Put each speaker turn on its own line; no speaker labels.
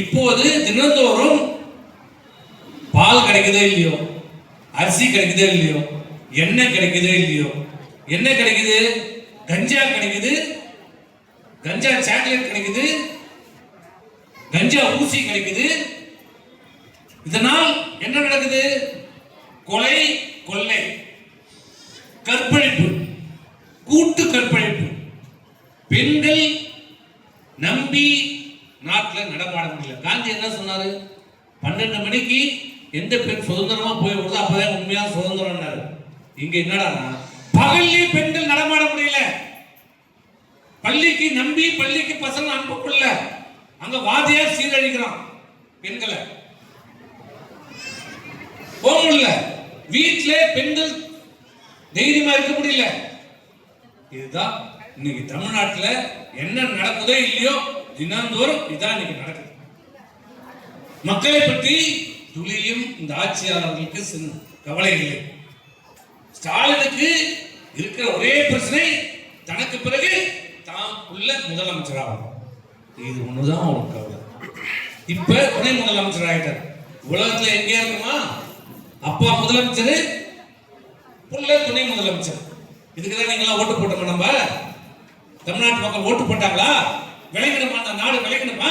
இப்போது தினந்தோறும் பால் கிடைக்குதோ இல்லையோ? அரிசி கிடைக்குதோ இல்லையோ? எண்ணெய் கிடைக்குதோ இல்லையோ? என்ன கிடைக்குது கஞ்சா கிடைக்குது கஞ்சா சாக்லேட் கிடைக்குது கஞ்சா ஊசி கிடைக்குது. இதனால் என்ன நடக்குது? கொலை கொள்ளை கற்பழிப்பு கூட்டு கற்பழிப்பு. பெண்கள் நம்பி நாட்டில் நடமாட முடியல. காந்தி என்ன சொன்னார்? பன்னெண்டு மணிக்கு எந்த பெண் சுதந்திரமாக போய் விடுதோ? அப்போதான் உண்மையாக சுதந்திரம்னாரு. இங்கே என்னடா பகல்லே பெண்கள் நடமாட முடியல. பள்ளிக்கு நம்பி பள்ளிக்கு பசங்க அனுப்பக்குள்ள அங்க வாதியார் சீரழிக்கிறான் பெண்களை. போக முடியல. வீட்டிலே பெண்கள் தைரியமா இருக்க முடியல. இதுதான் இன்னைக்கு தமிழ்நாட்டில் என்ன நடக்குதோ இல்லையோ தினந்தோறும் இதான் இன்னைக்கு நடக்குது. மக்களை பற்றி துளியும் இந்த ஆட்சியாளர்களுக்கு சின்ன கவலை இல்லை ஸ்டாலினுக்கு இருக்கிற ஒரே பிரச்சனை தனக்கு பிறகு தான் உள்ள முதலமைச்சராகும் இது ஒண்ணுதான் அவருக்கு கவலை. இப்ப துணை முதலமைச்சர் ஆயிட்டார். உலகத்துல எங்கே இருக்குமா? அப்பா முதலமைச்சர் புள்ள துணை முதலமைச்சர். இதுக்கு தான் நீங்களாம் ஓட்டு போட்டோமா நம்ம? தமிழ்நாட்டு மக்கள் ஓட்டு போட்டாங்களா? விளைவிடுமா அந்த நாடு விளைவிடுமா